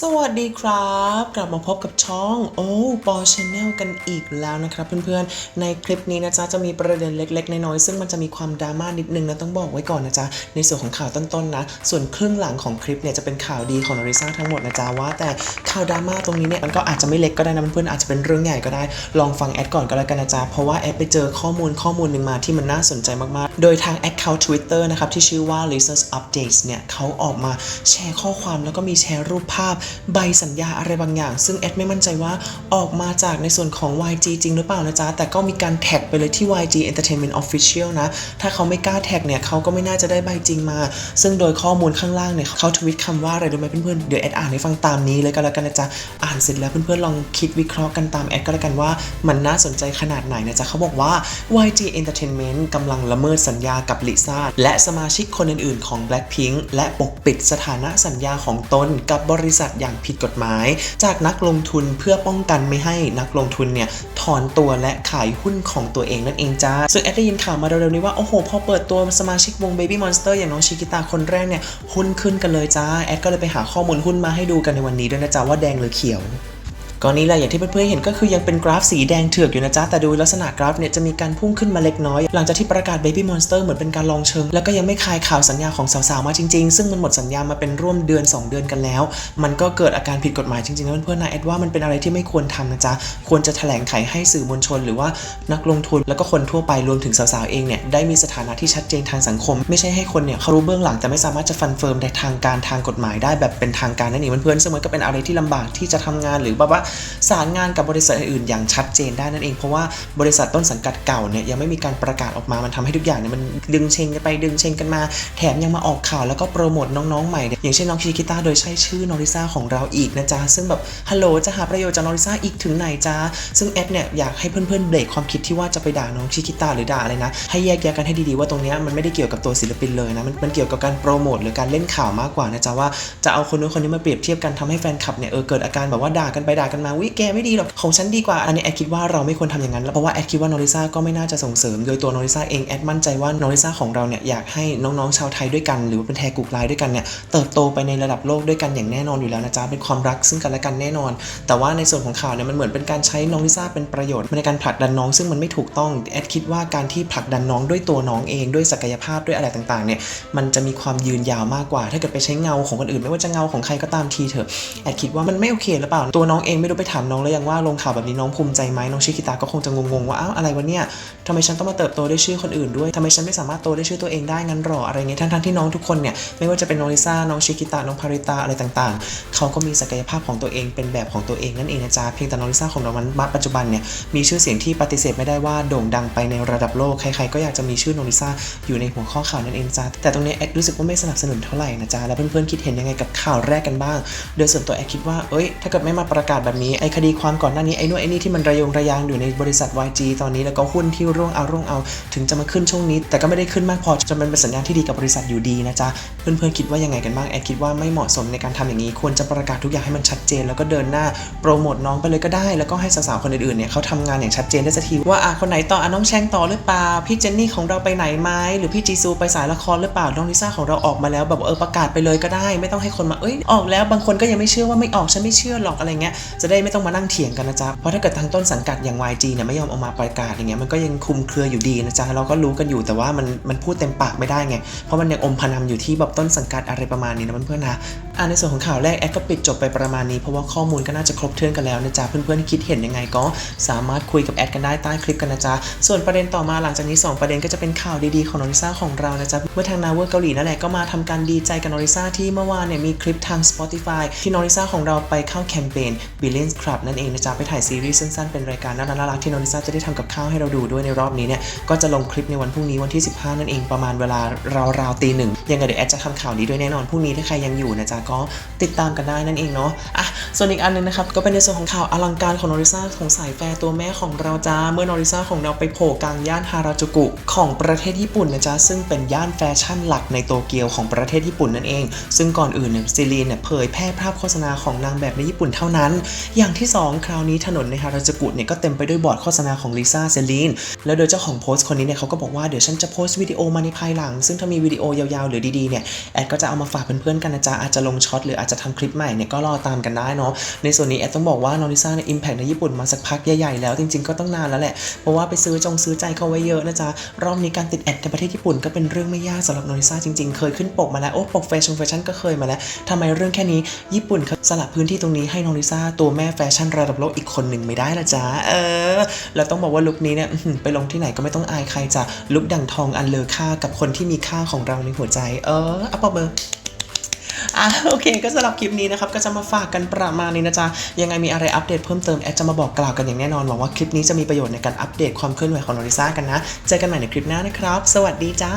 สวัสดีครับ กลับมาพบกับช่องโอ้ปอชแนลกันอีกแล้วนะครับเพื่อนๆ ในคลิปนี้นะจ๊ะจะมีประเด็นเล็กๆ น้อยๆซึ่งมันจะมีความดราม่านิดนึงนะต้องบอกไว้ก่อนนะจ๊ะในส่วนของข่าวต้นๆนะส่วนครึ่งหลังของคลิปเนี่ยจะเป็นข่าวดีของนอริซ่าทั้งหมดนะจ๊ะว่า แต่ข่าวดราม่าตรงนี้เนี่ยมันก็อาจจะไม่เล็กก็ได้นะเพื่อนๆอาจจะเป็นเรื่องใหญ่ก็ได้ลองฟังแอดก่อนก็แล้วกันนะจ๊ะเพราะว่าแอดไปเจอข้อมูลข้อมูลหนึ่งมาที่มันน่าสนใจมากๆ โดยทาง Account Twitter นะครับที่ชื่อว่า Lisa's Updates เนี่ยเขาออกมาแชร์ข้อความแล้วก็มีแชร์รูปภาพใบสัญญาอะไรบางอย่าง ซึ่งแอดไม่มั่นใจว่าออกมาจากในส่วนของ YG จริงหรือเปล่านะจ๊ะ แต่ก็มีการแท็กไปเลยที่ YG Entertainment Official นะ ถ้าเขาไม่กล้าแท็กเนี่ยเขาก็ไม่น่าจะได้ใบจริงมา ซึ่งโดยข้อมูลข้างล่างเนี่ยเขาทวิตคำว่าอะไรรู้ไหมเพื่อนๆ เดี๋ยวแอดอ่านให้ฟังตามนี้เลยก็แล้วกันนะจ๊ะ อ่านเสร็จแล้วเพื่อนๆลองคิดวิเคราะห์กันตามแอดก็แล้วกันว่ามันน่าสนใจขนาดไหนนะจ๊ะเขาบอกว่า YG Entertainment กำลังละเมิดสัญญากับลิซ่าและสมาชิกคนอื่นๆของ Blackpink และปกปิดสถานะสัญญาของตนกับบริษัทอย่างผิดกฎหมาย จากนักลงทุนเพื่อป้องกันไม่ให้นักลงทุนเนี่ยถอนตัวและขายหุ้นของตัวเองนั่นเองจ้าซึ่งแอดได้ยินข่าวมาเร็วๆนี้ว่า โอ้โห พอเปิดตัวสมาชิกวง Baby Monster อย่างน้องชิกิตาคนแรกเนี่ยหุ้นขึ้นกันเลยจ้าแอดก็เลยไปหาข้อมูลหุ้นมาให้ดูกันในวันนี้ด้วยนะจ๊ะว่าแดงหรือเขียว ก็นี่แหละอย่างที่เพื่อนๆเห็นก็คือยังเป็นกราฟสีแดงเถือกอยู่นะจ๊ะแต่ดูลักษณะกราฟเนี่ยจะมีการพุ่งขึ้นมาเล็กน้อย หลังจากที่ประกาศ Baby Monster เหมือนเป็นการลองเชิง แล้วก็ยังไม่คลายข่าวสัญญาของสาวๆมาจริงๆ ซึ่งมันหมดสัญญามาเป็นร่วมเดือน 2 เดือนกันแล้ว มันก็เกิดอาการผิดกฎหมายจริงๆนะเพื่อนๆนะแอดว่ามันเป็นอะไรที่ไม่ควรทำนะจ๊ะควรจะแถลงไขให้สื่อมวลชน หรือว่านักลงทุนแล้วก็คนทั่วไปรวมถึงสาวๆเองเนี่ยได้มีสถานะที่ชัดเจนทางสังคม ไม่ใช่ให้คนเนี่ยเขารู้เบื้องหลังแต่ไม่สามารถจะฟันเฟิร์มในทางการทางกฎหมายได้แบบเป็นทางการนั่นเองเพื่อนๆซึ่งมันก็เป็นอะไรที่ลำบากที่จะทำงานหรือแบบว่าสารงานกับบริษัทอื่นอย่างชัดเจนได้นั่นเองเพราะว่าบริษัทต้นสังกัดเก่าเนี่ยยังไม่มีการประกาศออกมามันทำให้ทุกอย่างเนี่ยมันดึงเชงกันไปดึงเชงกันมา แถมยังมาออกข่าวแล้วก็โปรโมทน้องๆใหม่เนี่ยอย่างเช่นน้องชิคิต้าโดยใช้ชื่อนอริซาของเราอีกนะจ๊ะซึ่งแบบฮัลโหลจะหาประโยชน์จากนอริซาอีกถึงไหนจ๊ะซึ่งแอดเนี่ยอยากให้เพื่อนๆเบรกความคิดที่ว่าจะไปด่าน้องชิคิต้าหรือด่าอะไรนะให้แยกแยะกันให้ดีๆว่าตรงเนี้ยมันไม่ได้เกี่ยวกับตัวศิลปินเลยนะมันมันเกี่ยวกับการโปรโมทหรือการเล่นข่าวมากกว่านะจ๊ะว่าจะเอาคนนู้นคนนี้มาเปรียบเทียบกันทำให้แฟนคลับเนี่ยเออเกิดอาการแบบว่าด่ากันไปด่ากันมาวิแกไม่ดีหรอกของฉันดีกว่าอันนี้แอดคิดว่าเราไม่ควรทำอย่างนั้นแล้วเพราะว่าแอดคิดว่านอริซ่าก็ไม่น่าจะส่งเสริม โดยตัวนอริซ่าเองแอดมั่นใจว่านอริซ่าของเราเนี่ยอยากให้น้องๆชาวไทยด้วยกัน หรือว่าเป็นแทกุกไลน์ด้วยกันเนี่ยเติบโตไปในระดับโลกด้วยกันอย่างแน่นอนอยู่แล้วนะจ๊ะเป็นความรักซึ่งกันและกันแน่นอน แต่ว่าในส่วนของข่าวเนี่ยมันเหมือนเป็นการใช้น้องลิซ่าเป็นประโยชน์ในการผลักดันน้องซึ่งมันไม่ถูกต้องแอดคิดว่าการที่ผลักดันน้องด้วยตัวน้องเองด้วยศักยภาพด้วยอะไรต่างๆเนี่ยมันจะมีความยืนยาวมากกว่า ถ้าเกิดไปใช้เงาของคนอื่น ไม่ว่าจะเงาของใครก็ตามทีเถอะแอดคิดว่ามันไม่โอเคหรือเปล่าตัวน้องเองไม่รู้ไปถามน้องแล้วยังว่าลงข่าวแบบนี้น้องภูมิใจไหมน้องชิคิตาก็คงจะงงๆว่าอ้าวอะไรวะเนี่ยทำไมฉันต้องมาเติบโตด้วยชื่อคนอื่นด้วยทำไมฉันไม่สามารถโตด้วยชื่อตัวเองได้งั้นหรออะไรเงี้ยทั้งๆที่น้องทุกคนเนี่ยไม่ว่าจะเป็นน้องลิซ่าน้องชิคิตาน้องพาริตาอะไรต่างๆ เขาก็มีศักยภาพของตัวเองเป็นแบบของตัวเองนั่นเองนะจ๊ะเพียงแต่น้องลิซ่าของเรามันปัจจุบันเนี่ยมีชื่อเสียงที่ปฏิเสธไม่ได้ว่าโด่งดังไปในระดับโลกใครๆก็อยากจะมีชื่อน้องลิซ่าอยู่ในหัวข้อข่าวนั่นเองจ้ะแต่ตรงนี้แอดรู้สึกว่าไม่สนับสนุนเท่าไหร่นะจ๊ะแล้วเพื่อนๆคิดเห็นยังไงกับข่าวแรกกันบ้าง โดยส่วนตัวแอดคิดว่าเอ้ยถ้าเกิดไม่มาประกาศแบบนี้ไอ้คดีความก่อนหน้านี้ไอ้นู่นไอ้นี่ที่มันระยงระยางอยู่ในบริษัท YG ตอนนี้แล้วก็หุ้นที่ร่วงเอาร่วงเอา ถึงจะมาขึ้นช่วงนี้ แต่ก็ไม่ได้ขึ้นมากพอจนมันเป็นสัญญาณที่ดีกับบริษัทอยู่ดีนะจ๊ะเพื่อนๆคิดว่ายังไงกันบ้างแอดคิดว่าไม่เหมาะสมในการทำอย่างนี้ ควรจะประกาศทุกอย่างให้มันชัดเจน แล้วก็เดินหน้าโปรโมทน้องไปเลยก็ได้ แล้วก็ให้สาวๆคนอื่นๆเนี่ยเขาทำงานอย่างชัดเจนได้สักทีว่าอะคนไหนต่ออะน้องแชงต่อหรือเปล่าพี่เจนนี่ของเราไปไหนไหมหรือพี่จีซูไปสายละครหรือเปล่าน้องลิซ่าของเราออกมาแล้วแบบเออประกาศไปเลยก็ได้ ไม่ต้องให้คนมาเอ้ยออกแล้วบางคนก็ยังไม่เชื่อว่าไม่ออกฉันไม่เชื่อหรอกอะไรเงี้ยจะะได้ไม่ต้องมานั่งเถียงกันนะจ๊ะ เพราะถ้าเกิดทางต้นสังกัดอย่าง YG เนี่ยไม่ยอมออกมาประกาศอย่างเงี้ยมันก็ยังคุมเครืออยู่ดีนะจ๊ะเราก็รู้กันอยู่แต่ว่ามันมันพูดเต็มปากไม่ได้ไง เพราะมันยังอมพนันอยู่ที่แบบต้นสังกัดอะไรประมาณนี้นะเพื่อนๆนะอ่าในส่วนของข่าวแรกแอดก็ปิดจบไปประมาณนี้เพราะว่าข้อมูลก็น่าจะครบถ้วนกันแล้วนะจ๊ะเพื่อนๆที่คิดเห็นยังไงก็สามารถคุยกับแอดกันได้ใต้คลิปกันนะจ๊ะส่วนประเด็นต่อมาหลังจากนี้ 2 ประเด็นก็จะเป็นข่าวดีๆของนอริซ่าของเรานะจ๊ะเมื่อทางนาเวอร์เกาหลีนั่นแหละก็มาทำการดีใจกับนอริซ่าที่เมื่อวานเนี่ยมีคลิปทาง Spotify ที่นอริซ่าของเราไปเข้าแคมเปญ Billions Club นั่นเองนะจ๊ะ ไปถ่ายซีรีส์สั้นๆ เป็นรายการน่ารักๆที่นอริซ่าจะได้ทำกับข้าวให้เราดูด้วยในรอบนี้เนี่ย ก็จะลงคลิปในวันพรุ่งนี้วันที่ 15 นั่นเองประมาณเวลาราวๆตีหนึ่งยังไงเดี๋ยวแอดจะทำข่าวนี้ด้วยแน่นอนพรุ่งนี้ถ้าใครยังอยู่นะจ๊ะก็ติดตามกันได้นั่นเองเนาะอะส่วนอีกอันหนึงนะครับก็เป็นในส่วนของข่าวอลังการของนอริซ่าของสายแฟร์ตัวแม่ของเราจ้าเมื่อนอริซ่าของเราไปโผล่กลางย่านฮาราจูกุของประเทศญี่ปุ่นนะจ๊ะซึ่งเป็นย่านแฟชั่นหลักในโตเกียวของประเทศญี่ปุ่นนั่นเอง ซึ่งก่อนอื่นเนี่ยซีรีนเนี่ยเผยแพร่ภาพโฆษณาของนางแบบในญี่ปุ่นเท่านั้นอย่างที่ 2 คราวนี้ถนนในฮาราจูกุเนี่ยก็เต็มไปด้วยบอร์ดโฆษณาของลิซ่าเซลีนแล้วโดยเจ้าของโพสต์คนนี้เนี่ยเขาก็บอกว่าเดี๋ยวฉันจะโพสต์วิดีโอมาในภายหลัง ซึ่งถ้ามีวิดีโอยาวๆหรือดีๆเนี่ยแอดก็จะเอามาฝากเพื่อนๆกันนะจ๊ะอาจจะลงช็อตหรืออาจจะทำคลิปใหม่เนี่ยก็รอตามกันได้เนาะในส่วนนี้แอดต้องบอกว่าน้องลิซ่าเนี่ยอิมแพคในญี่ปุ่นมาสักพักใหญ่ๆแล้วจริงๆก็ต้องนานแล้วแหละเพราะว่าไปซื้อจงซื้อใจเขาไว้เยอะนะจ๊ะรอบนี้การติดแอดในประเทศญี่ปุ่นก็เป็นเรื่องไม่ยากสำหรับน้องลิซ่าจริงๆเคยขึ้นปกมาแล้วโอ้ปกแฟชั่นแฟชั่นก็เคยมาแล้วทำไมเรื่องแค่นี้ญี่ปุ่นเขาสละพื้นที่ตรงนี้ให้น้องลิซ่าตัวแม่แฟชั่นระดับโลกอีกคนหนึ่งไม่ได้ละจ๊ะเออ แล้วต้องบอกว่าลุคนี้เนี่ยไปลงที่ไหนก็ไม่ต้องอายใครจ้ะลุคดั่งทองอันเลอค่ากับคนที่มีค่าของเราในหัวใจ เอออัปเปอร์อะโอเคก็สำหรับคลิปนี้นะครับ ก็จะมาฝากกันประมาณนี้นะจ๊ะ ยังไงมีอะไรอัปเดตเพิ่มเติม แอดจะมาบอกกล่าวกันอย่างแน่นอนหวังว่าคลิปนี้จะมีประโยชน์ในการอัปเดตความเคลื่อนไหวของโนริซ่ากันนะ เจอกันใหม่ในคลิปหน้านะครับ สวัสดีจ้า